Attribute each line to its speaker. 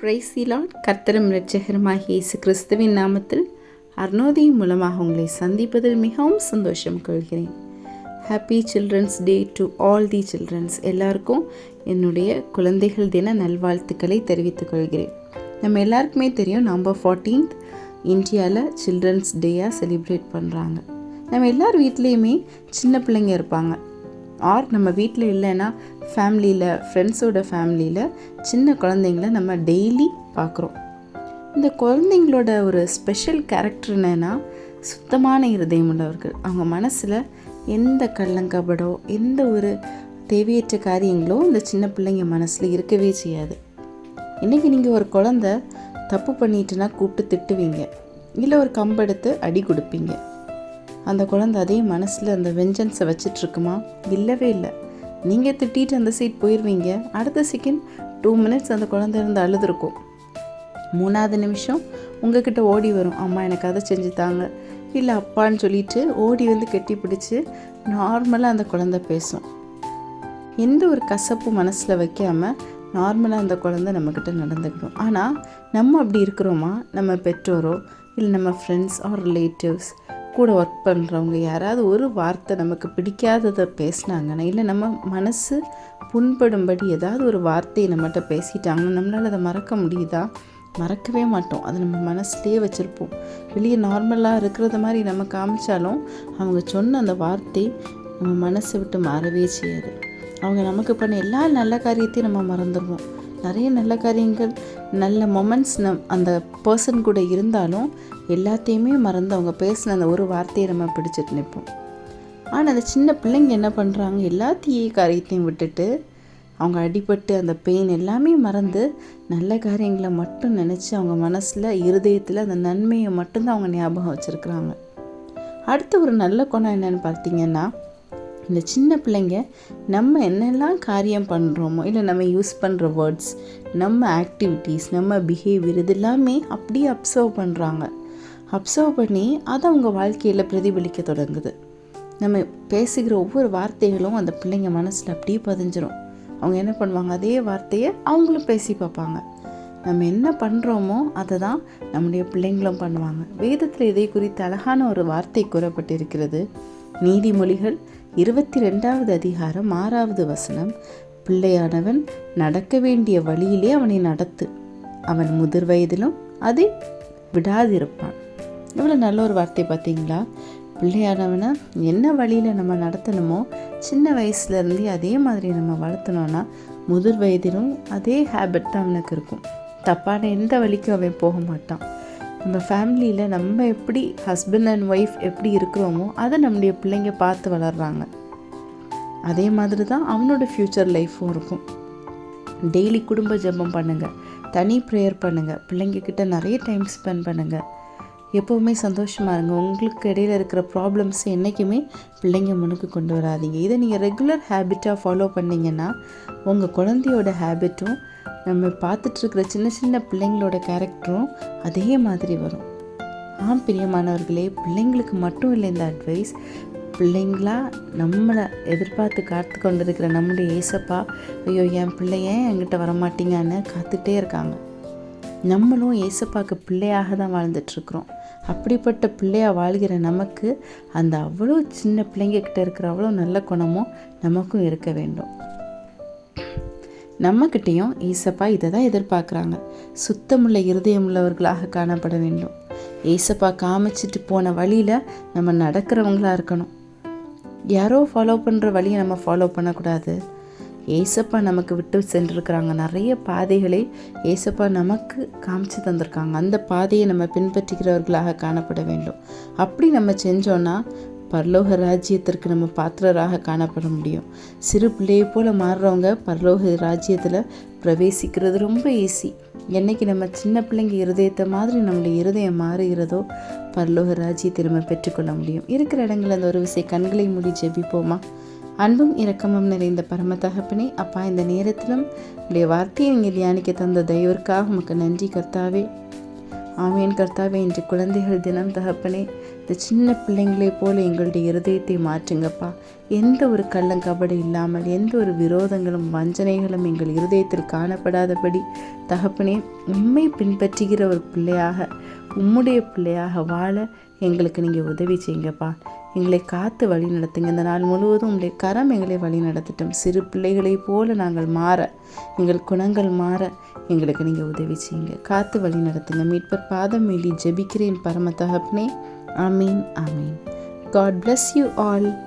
Speaker 1: பிரைசிலாட் கர்த்தரும் இரட்சகருமாகிய இயேசு கிறிஸ்துவின் நாமத்தில் அர்ணோதியின் மூலமாக உங்களை சந்திப்பதில் மிகவும் சந்தோஷம் கொள்கிறேன். Happy children's day to all the children's எல்லாருக்கும் என்னுடைய குழந்தைகள் தின நல்வாழ்த்துக்களை தெரிவித்துக் கொள்கிறேன். நம்ம எல்லாருக்குமே தெரியும் நவம்பர் ஃபார்ட்டீன்த் இந்தியாவில் சில்ட்ரன்ஸ் டேயாக செலிப்ரேட் பண்ணுறாங்க நம்ம எல்லார் வீட்லேயுமே சின்ன பிள்ளைங்க இருப்பாங்க. ஆர் நம்ம வீட்டில் இல்லைன்னா ஃபேமிலியில் ஃப்ரெண்ட்ஸோட ஃபேமிலியில் சின்ன குழந்தைங்கள நம்ம டெய்லி பார்க்குறோம். இந்த குழந்தைங்களோட ஒரு ஸ்பெஷல் கேரக்டர் என்னென்னா சுத்தமான இருதயம் உள்ளவர்கள். அவங்க மனசில் எந்த கள்ளங்கபடோ எந்த ஒரு தேவையற்ற காரியங்களோ இந்த சின்ன பிள்ளைங்க மனசில் இருக்கவே செய்யாது. இன்றைக்கி நீங்கள் ஒரு குழந்த தப்பு பண்ணிட்டுனா கூப்பிட்டு திட்டுவீங்க. இல்லை ஒரு கம்பெடுத்து அடி கொடுப்பீங்க. அந்த குழந்தை அதே மனசில் அந்த வெஞ்சன்ஸை வச்சிட்ருக்குமா? இல்லவே இல்லை. நீங்கள் திட்டிட்டு அந்த சீட் போயிடுவீங்க அடுத்த செகண்ட் டூ மினிட்ஸ் அந்த குழந்தை இருந்து அழுதுருக்கும். மூணாவது நிமிஷம் உங்ககிட்ட ஓடி வரும். அம்மா எனக்கு அதை செஞ்சு தாங்க. இல்லை அப்பான்னு சொல்லிட்டு ஓடி வந்து கெட்டி பிடிச்சி நார்மலாக அந்த குழந்தை பேசும். எந்த ஒரு கசப்பு மனசில் வைக்காமல் நார்மலாக அந்த குழந்தை நம்மக்கிட்ட நடந்துக்கணும் ஆனால் நம்ம அப்படி இருக்கிறோமா? நம்ம பெற்றோரோ? இல்லை நம்ம ஃப்ரெண்ட்ஸ் ஆர் ரிலேட்டிவ்ஸ் கூட ஒர்க் பண்ணுறவங்க யாராவது ஒரு வார்த்தை நமக்கு பிடிக்காததை பேசினாங்கன்னா இல்லை நம்ம மனசு புண்படும்படி ஏதாவது ஒரு வார்த்தையை நம்மகிட்ட பேசிட்டாங்கன்னா நம்மளால் அதை மறக்க முடியுதா? மறக்கவே மாட்டோம். அதை நம்ம மனசுலேயே வச்சுருப்போம். வெளியே நார்மலாக இருக்கிறத மாதிரி நம்ம காமிச்சாலும் அவங்க சொன்ன அந்த வார்த்தை நம்ம மனசை விட்டு மாறவே செய்யாது. அவங்க நமக்கு பண்ண எல்லா நல்ல காரியத்தையும் நம்ம மறந்துடுவோம் நிறைய நல்ல காரியங்கள் நல்ல மொமெண்ட்ஸ் நம் அந்த பர்சன் கூட இருந்தாலும் எல்லாத்தையுமே மறந்து அவங்க பேசின அந்த ஒரு வார்த்தையை நம்ம பிடிச்சிட்டு நிற்போம். ஆனால் அந்த சின்ன பிள்ளைங்க என்ன பண்ணுறாங்க எல்லாத்தையும் காரியத்தையும் விட்டுட்டு அவங்க அடிபட்டு அந்த பெயின் எல்லாமே மறந்து நல்ல காரியங்களை மட்டும் நினச்சி அவங்க மனசில் இருதயத்தில் அந்த நன்மையை மட்டும்தான் அவங்க ஞாபகம் வச்சுருக்குறாங்க. அடுத்த ஒரு நல்ல குணம் என்னென்னு பார்த்தீங்கன்னா இந்த சின்ன பிள்ளைங்க நம்ம என்னெல்லாம் காரியம் பண்ணுறோமோ இல்லை நம்ம யூஸ் பண்ணுற வேர்ட்ஸ் நம்ம ஆக்டிவிட்டீஸ் நம்ம பிஹேவியர் இது எல்லாமே அப்படியே அப்சர்வ் பண்ணுறாங்க அப்சர்வ் பண்ணி அதை அவங்க வாழ்க்கையில் பிரதிபலிக்க தொடங்குது. நம்ம பேசுகிற ஒவ்வொரு வார்த்தைகளும் அந்த பிள்ளைங்க மனசில் அப்படியே பதிஞ்சிரும். அவங்க என்ன பண்ணுவாங்க? அதே வார்த்தையை அவங்களும் பேசி பார்ப்பாங்க. நம்ம என்ன பண்ணுறோமோ அதை தான் நம்முடைய பிள்ளைங்களும் பண்ணுவாங்க. வேதத்தில் இதை குறித்து அழகான ஒரு வார்த்தை கூறப்பட்டிருக்கிறது. நீதிமொழிகள் இருபத்தி ரெண்டாவது அதிகாரம் ஆறாவது வசனம். பிள்ளையானவன் நடக்க வேண்டிய வழியிலே அவனை நடத்து. அவன் முதிர் வயதிலும் அதை விடாதிருப்பான். இவ்வளோ நல்ல ஒரு வார்த்தை பார்த்தீங்களா? பிள்ளையானவனை என்ன வழியில் நம்ம நடத்தணுமோ சின்ன வயசுலேருந்தே அதே மாதிரி நம்ம வளர்த்தனோன்னா முதிர் வயதிலும் அதே ஹேபிட் தான் அவனுக்கு இருக்கும். தப்பான எந்த வழிக்கும் அவன் போக மாட்டான். நம்ம ஃபேமிலியில் நம்ம எப்படி ஹஸ்பண்ட் அண்ட் ஒய்ஃப் எப்படி இருக்கிறோமோ அதை நம்முடைய பிள்ளைங்க பார்த்து வளர்கிறாங்க அதே மாதிரி தான் அவனோட ஃப்யூச்சர் லைஃப்பும் இருக்கும். டெய்லி குடும்ப ஜெபம் பண்ணுங்கள் தனி ப்ரேயர் பண்ணுங்கள் பிள்ளைங்கக்கிட்ட நிறைய டைம் ஸ்பெண்ட் பண்ணுங்கள் எப்போவுமே சந்தோஷமாக இருங்க. உங்களுக்கு இடையில இருக்கிற ப்ராப்ளம்ஸ் என்றைக்குமே பிள்ளைங்க முன்னுக்கு கொண்டு வராதிங்க. இதை நீங்கள் ரெகுலர் ஹேபிட்டாக ஃபாலோ பண்ணிங்கன்னா உங்கள் குழந்தையோட ஹேபிட்டும் நம்ம பார்த்துட்ருக்கிற சின்ன சின்ன பிள்ளைங்களோட கேரக்டரும் அதே மாதிரி வரும். ஆம் பிரியமானவர்களே பிள்ளைங்களுக்கு மட்டும் இல்லை இந்த அட்வைஸ் பிள்ளைங்களா நம்மளை எதிர்பார்த்து காத்து கொண்டு இருக்கிற நம்முடைய ஏசப்பா ஐயோ என் பிள்ளைய என்கிட்ட வரமாட்டீங்கன்னு காத்துட்டே இருக்காங்க. நம்மளும் ஏசப்பாக்கு பிள்ளையாக தான் வாழ்ந்துட்டுருக்குறோம் அப்படிப்பட்ட பிள்ளையாக வாழ்கிற நமக்கு அந்த அவ்வளோ சின்ன பிள்ளைங்கக்கிட்ட இருக்கிற அவ்வளோ நல்ல குணமும் நமக்கும் இருக்க வேண்டும். நம்மக்கிட்டேயும் ஈசப்பா இதை தான் எதிர்பார்க்குறாங்க. சுத்தமுள்ள இருதயம் உள்ளவர்களாக காணப்பட வேண்டும். ஏசப்பா காமிச்சிட்டு போன வழியில் நம்ம நடக்கிறவங்களாக இருக்கணும். யாரோ ஃபாலோ பண்ணுற வழியை நம்ம ஃபாலோ பண்ணக்கூடாது. ஏசப்பா நமக்கு விட்டு சென்றிருக்கிறாங்க. நிறைய பாதைகளை ஏசப்பா நமக்கு காமிச்சு தந்திருக்காங்க. அந்த பாதையை நம்ம பின்பற்றுகிறவர்களாக காணப்பட வேண்டும். அப்படி நம்ம செஞ்சோன்னா பரலோக ராஜ்யத்திற்கு நம்ம பாத்திரராக காணப்பட முடியும். சிறு பிள்ளையை போல் மாறுறவங்க பரலோக ராஜ்யத்தில் பிரவேசிக்கிறது ரொம்ப ஈஸி என்னைக்கு நம்ம சின்ன பிள்ளைங்க இருதயத்தை மாதிரி நம்மளுடைய இருதயம் மாறுகிறதோ பரலோக ராஜ்யத்தை நம்ம பெற்றுக்கொள்ள முடியும். இருக்கிற இடங்களில் அந்த ஒரு விசை கண்களை மூடி ஜெபிப்போமா? அன்பும் இரக்கமும் நிறைந்த பரம தகப்பனே அப்பா இந்த நேரத்திலும் உடைய வார்த்தையை நீங்கள் தியானிக்க தந்த தயவிற்காக உமக்கு நன்றி கர்த்தாவே. ஆமீன். கர்த்தாவே இன்று குழந்தைகள் தினம் தகப்பனே இந்த சின்ன பிள்ளைங்களே போல எங்களுடைய இருதயத்தை மாற்றுங்கப்பா. எந்த ஒரு கள்ளங்கபடி இல்லாமல் எந்த ஒரு விரோதங்களும் வஞ்சனைகளும் எங்கள் இருதயத்தில் காணப்படாதபடி தகப்பனே உண்மை பின்பற்றுகிற ஒரு பிள்ளையாக உம்முடைய பிள்ளையாக வாழ எங்களுக்கு நீங்கள் உதவி செய்யுங்கப்பா. எங்களை காத்து வழி நடத்துங்க. இந்த நாள் முழுவதும் உங்களுடைய கரம் எங்களை வழி நடத்தட்டும். சிறு பிள்ளைகளைப் போல நாங்கள் மாற எங்கள் குணங்கள் மாற எங்களுக்கு நீங்கள் உதவி செய்யுங்க. காத்து வழி நடத்துங்க. மீட்பர் பாதம் மீறி ஜெபிக்கிறேன் பரம அமீன் அமீன் ஆமீன். God bless you all